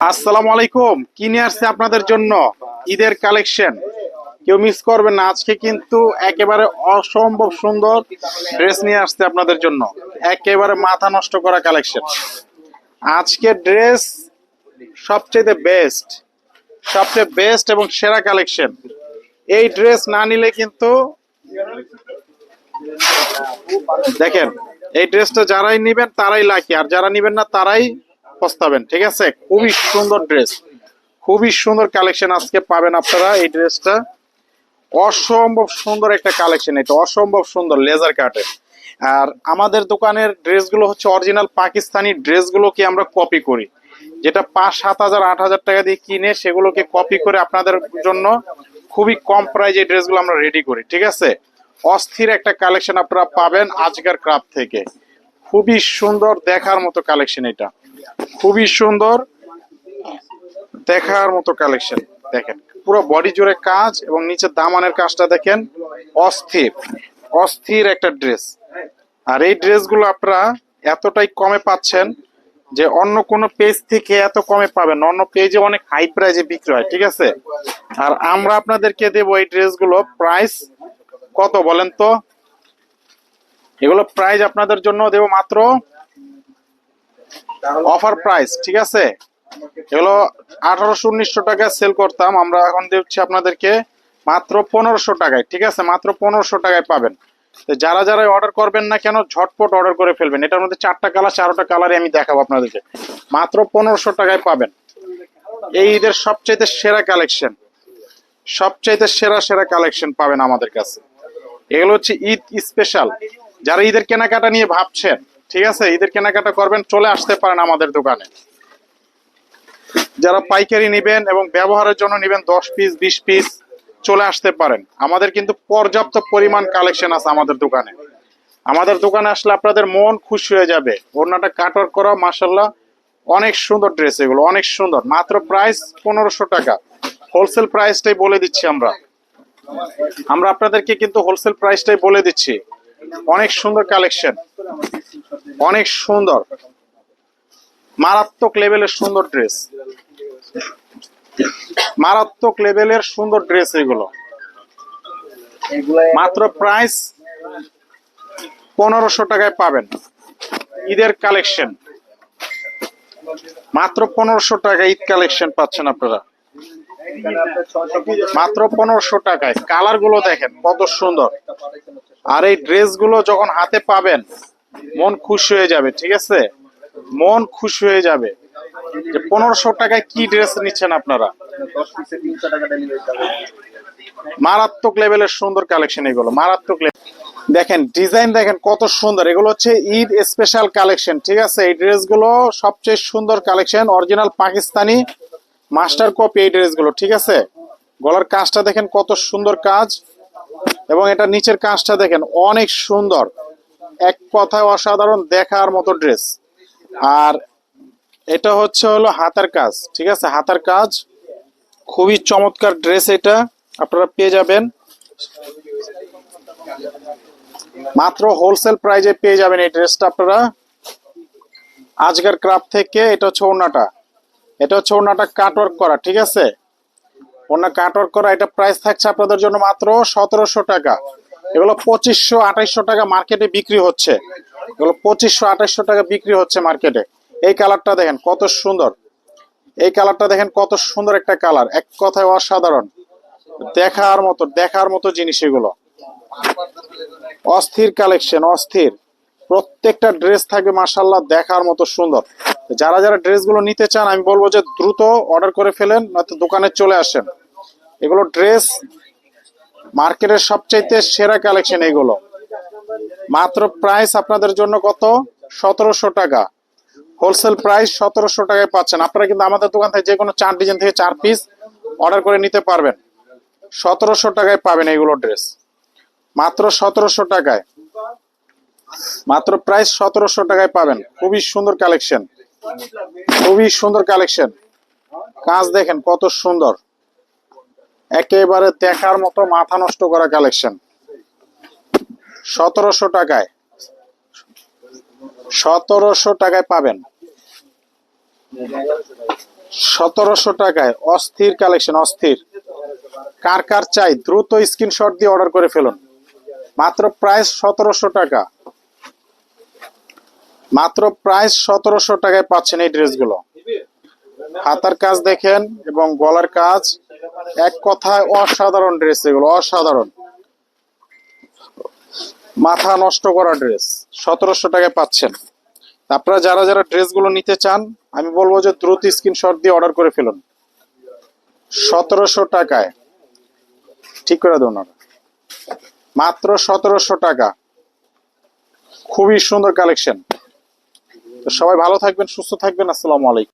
আসসালামু আলাইকুম। কি নিয়ে আসছে আপনাদের জন্য? ঈদের কালেকশন কেউ মিস করবেন না। আজকে কিন্তু একেবারে অসম্ভব সুন্দর ড্রেস নিয়ে আসছে আপনাদের জন্য। একেবারে মাথা নষ্ট করা কালেকশন আজকে ড্রেস সবচেয়ে বেস্ট সবচেয়ে বেস্ট এবং সেরা কালেকশন এই ড্রেস না নিলে কিন্তু দেখেন, এই ড্রেসটা যারাই নিবেন তারাই লাকি আর যারা নিবেন না তারাই পস্তাবেন ঠিক আছে? খুবই সুন্দর ড্রেস। খুবই সুন্দর কালেকশন আজকে পাবেন আপনারা এই ড্রেসটা। অসম্ভব সুন্দর একটা কালেকশন এটা অসম্ভব সুন্দর লেজার কাটের আর আমাদের দোকানের ড্রেসগুলো হচ্ছে অরিজিনাল পাকিস্তানি ড্রেসগুলোকে আমরা কপি করি। যেটা পাঁচ সাত হাজার আট হাজার টাকা দিয়ে কিনে সেগুলোকে কপি করে আপনাদের জন্য খুবই কম প্রাইজ প্রাইজে ড্রেসগুলো আমরা রেডি করি ঠিক আছে? অস্থির একটা কালেকশন আপনারা পাবেন আজকের ক্রাফ থেকে। খুবই সুন্দর দেখার মতো কালেকশন এটা। খুবই সুন্দর। দেখার মতো কালেকশন দেখেন। পুরো বডি জুড়ে কাজ এবং নিচে দামানের কাজটা দেখেন, অস্থির অস্থির একটা ড্রেস আর এই ড্রেসগুলো আপনারা এতটাই কমে পাচ্ছেন যে অন্য কোনো পেজ থেকে এত কমে পাবেন অন্য পেজে অনেক হাই প্রাইজে বিক্রি হয়, ঠিক আছে? আর আমরা আপনাদেরকে দেবো এই ড্রেসগুলো প্রাইস কত বলেন তো? এগুলো প্রাইস আপনাদের জন্য দেবো মাত্র অফার প্রাইস ঠিক আছে? এগুলো আঠারোশো, উনিশশো টাকা সেল করতাম। আমরা এখন দিচ্ছি আপনাদেরকে মাত্র পনেরোশো টাকায়, ঠিক আছে? মাত্র পনেরোশো টাকায় পাবেন। যারা যারা অর্ডার করবেন না কেন, ঝটপট অর্ডার করে ফেলবেন। এটার মধ্যে চারটা কালার চারোটা কালারই আমি দেখাবো আপনাদেরকে। মাত্র পনেরোশো টাকায় পাবেন। এই ঈদের সবচাইতে সেরা কালেকশন সবচাইতে সেরা সেরা কালেকশন পাবেন আমাদের কাছে। এগুলো হচ্ছে ঈদ স্পেশাল যারা ঈদের কেনাকাটা নিয়ে ভাবছেন ঠিক আছে, ঈদের কেনাকাটা করবেন, চলে আসতে পারেন আমাদের দোকানে। যারা পাইকারি নেবেন এবং ব্যবহারের জন্য নেবেন দশ পিস, বিশ পিস, চলে আসতে পারেন। আমাদের কিন্তু পর্যাপ্ত পরিমাণ কালেকশন আছে আমাদের দোকানে। আমাদের দোকানে আসলে আপনাদের মন খুশি হয়ে যাবে। ওড়নাটা কাটওয়ার্ক করা মাসাল্লাহ অনেক সুন্দর ড্রেস এগুলো, অনেক সুন্দর। মাত্র প্রাইস পনেরোশো টাকা। হোলসেল প্রাইসটাই বলে দিচ্ছি আমরা। আমরা আপনাদেরকে কিন্তু হোলসেল প্রাইসটাই বলে দিচ্ছি। অনেক সুন্দর কালেকশন অনেক সুন্দর। মারাত্মক লেভেলের সুন্দর ড্রেস। মারাত্মক লেভেলের সুন্দর ড্রেস এগুলো। মাত্র প্রাইস পনেরোশো টাকায় পাবেন। ঈদের কালেকশন মাত্র পনেরোশো টাকা ঈদ কালেকশন পাচ্ছেন আপনারা। মাত্র পনেরোশো টাকায়। কালারগুলো দেখেন, কত সুন্দর। আর এই ড্রেসগুলো যখন হাতে পাবেন মন খুশি হয়ে যাবে, ঠিক আছে? মন খুশি হয়ে যাবে। যে পনেরোশো টাকায় কি ড্রেস নিচ্ছেন আপনারা? মারাত্মক লেভেলের সুন্দর কালেকশন এগুলো, মারাত্মক দেখেন ডিজাইন দেখেন কত সুন্দর। এগুলো হচ্ছে ঈদ স্পেশাল কালেকশন ঠিক আছে? এই ড্রেসগুলো সবচেয়ে সুন্দর collection original Pakistani master copy এই ড্রেসগুলো ঠিক আছে? গলার কাজটা দেখেন কত সুন্দর কাজ, এবং এটা নিচের কাজটা দেখেন অনেক সুন্দর। এক কথায় অসাধারণ দেখার মতো ড্রেস। আর এটা হচ্ছে হলো হাতার কাজ, ঠিক আছে? হাতার কাজ। খুবই চমৎকার ড্রেস এটা, আপনারা পেয়ে যাবেন। মাত্র হোলসেল প্রাইজে পেয়ে যাবেন এই ড্রেসটা আপনারা। আজকের ক্রাফট থেকে এটা হচ্ছে ওড়নাটা। এটা হচ্ছে ওড়নাটা কাটওয়ার্ক করা, ঠিক আছে? ওড়না কাটওয়ার্ক করা, এটা প্রাইস থাকছে আপনাদের জন্য মাত্র সতেরোশো টাকা। এগুলো পঁচিশশো, আঠাইশশো টাকা মার্কেটে বিক্রি হচ্ছে। এগুলো পঁচিশশো, আঠাইশশো টাকা বিক্রি হচ্ছে মার্কেটে। এই কালারটা দেখেন কত সুন্দর। এই কালারটা দেখেন কত সুন্দর একটা কালার। এক কথায় অসাধারণ। দেখার মতো দেখার মতো জিনিস এগুলো। অস্থির কালেকশন, অস্থির। প্রত্যেকটা ড্রেস থাকবে মাসাল্লাহ দেখার মতো সুন্দর। যারা যারা ড্রেসগুলো নিতে চান, আমি বলব যে দ্রুত অর্ডার করে ফেলেন, নয়তো দোকানে চলে আসেন। এগুলো ড্রেস মার্কেটের সবচাইতে সেরা কালেকশন এগুলো। মাত্র প্রাইস আপনাদের জন্য কত? সতেরোশো টাকা। হোলসেল প্রাইস সতেরোশো টাকায় পাচ্ছেন। আপনারা কিন্তু আমাদের দোকান থেকে যে কোনো চার ডিজাইন থেকে চার পিস অর্ডার করে নিতে পারবেন। সতেরোশো টাকায় পাবেন এইগুলো ড্রেস মাত্র সতেরোশো টাকায়। মাত্র প্রাইস সতেরোশো টাকায় পাবেন। খুবই সুন্দর কালেকশন খুবই সুন্দর কালেকশন কাজ দেখেন কত সুন্দর। একেবারে দেখার মতো মাথা নষ্ট করা কালেকশন সতেরোশো টাকায়। সতেরোশো টাকায় পাবেন। সতেরোশো টাকায় অস্থির কালেকশন অস্থির। কার কার চাই দ্রুত স্ক্রিনশট দিয়ে অর্ডার করে ফেলুন। মাত্র প্রাইস সতেরোশো টাকা। মাত্র প্রাইস সতেরোশো টাকায় পাচ্ছেন এই ড্রেসগুলো হাতার কাজ দেখেন এবং গলার কাজ। এক কথায় অসাধারণ ড্রেস এগুলো, অসাধারণ। মাথা নষ্ট করা ড্রেস সতেরোশো টাকায় পাচ্ছেন। আপনারা যারা যারা ড্রেসগুলো নিতে চান, আমি বলব যে দ্রুত স্ক্রিনশট দিয়ে অর্ডার করে ফেলুন। সতেরোশো টাকায়। ঠিক করে দেন মাত্র সতেরোশো টাকা। খুবই সুন্দর কালেকশন তো সবাই ভালো থাকবেন, সুস্থ থাকবেন, আসসালামু আলাইকুম।